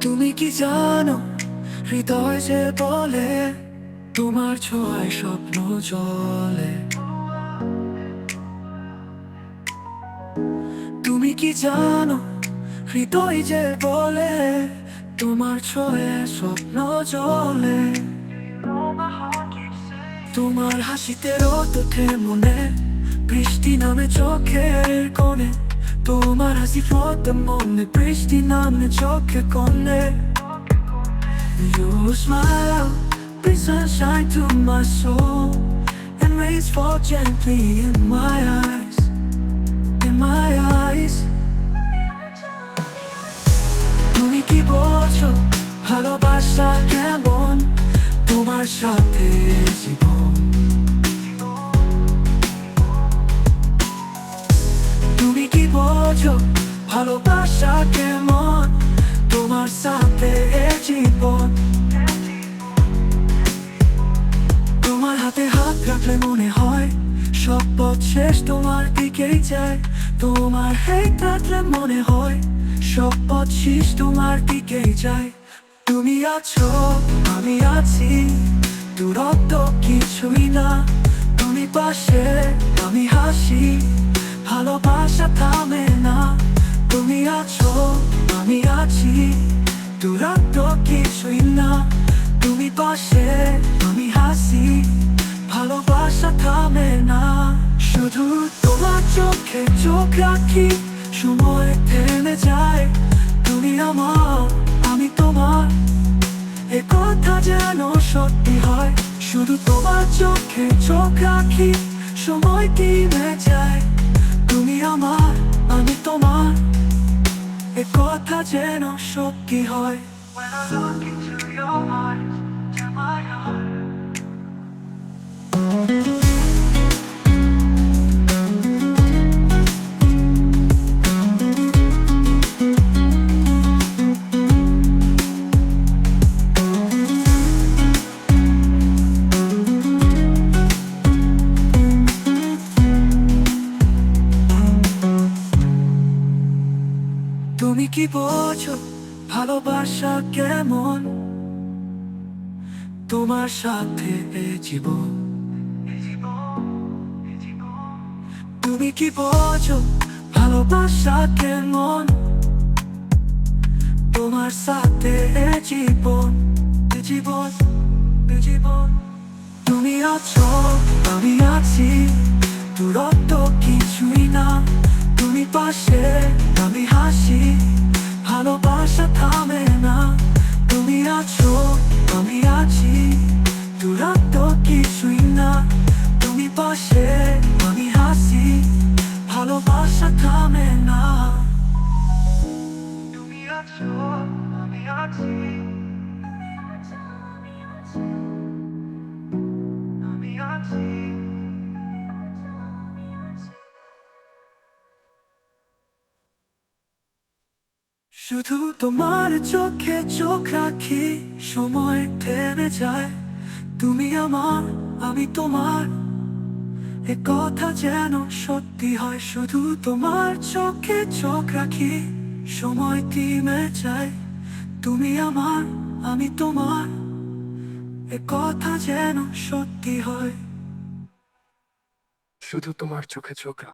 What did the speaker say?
তুমি কি জানো, হৃদয় যে বলে, তোমার ছোঁয়ায় স্বপ্ন চলে। তুমি কি জানো, হৃদয় যে বলে, তোমার ছোঁয়ায় স্বপ্ন চলে। তোমার হাসিতে রোদ ওঠে মনে। বৃষ্টি নামে চোখের কোণে তোমার হাসি ফোটে মনে বৃষ্টি নামে চোখের কোণে You smile, bring sunshine to my soul And rays fall gently in my eyes বোঝো ভালোবাসা কেমন? তোমার সাথে জীবন। তোমার হাতে হাত রাখলে মনে হয়, সব পথ শেষ তোমার দিকেই যায়। তোমার হেট রাখলে মনে হয়, সব পথ শেষ তোমার দিকেই যায়। তুমি আছো, আমি আছি, দূরত্ব কিছুই না। তুমি পাশে, আমি হাসি, ভালোবাসা থামে আছো? আমি আছি। দূরত্ব কিছুই না। তুমি পাশে, আমি হাসি। ভালোবাসা থামে না। শুধু তোমার চোখে চোখ রাখি। সময় থেমে যায়। তুমি আমার, আমি তোমার। এ কথা যেন সত্যি হয়। শুধু তোমার চোখে চোখ রাখি। সময় থেমে যায়। তুমি আমার, আমি যেন সত্যি হয়। তুমি কি বোঝো ভালোবাসা কেমন? তোমার সাথে জীবন। তুমি কি বোঝো ভালোবাসা কেমন? তোমার সাথে জীবন জীবন জীবন। তুমি আছো, আমি আছি, দূরত্ব কিছুই না। তুমি পাশে, আমি হাসি কিছুই না তুমি পাশে আমি হাসি ভালোবাসা থামে না তুমি আছো আমি আছি আমি আছি শুধু তোমার চোখে চোখ রাখি সময় থেমে যায় তুমি আমার, আমি তোমার। এ কথা যেন সত্যি হয়, শুধু তোমার চোখে চোখ রাখি। সময় থেমে যায়, তুমি আমার, আমি তোমার। এ কথা যেন সত্যি হয়। শুধু তোমার চোখে চোখ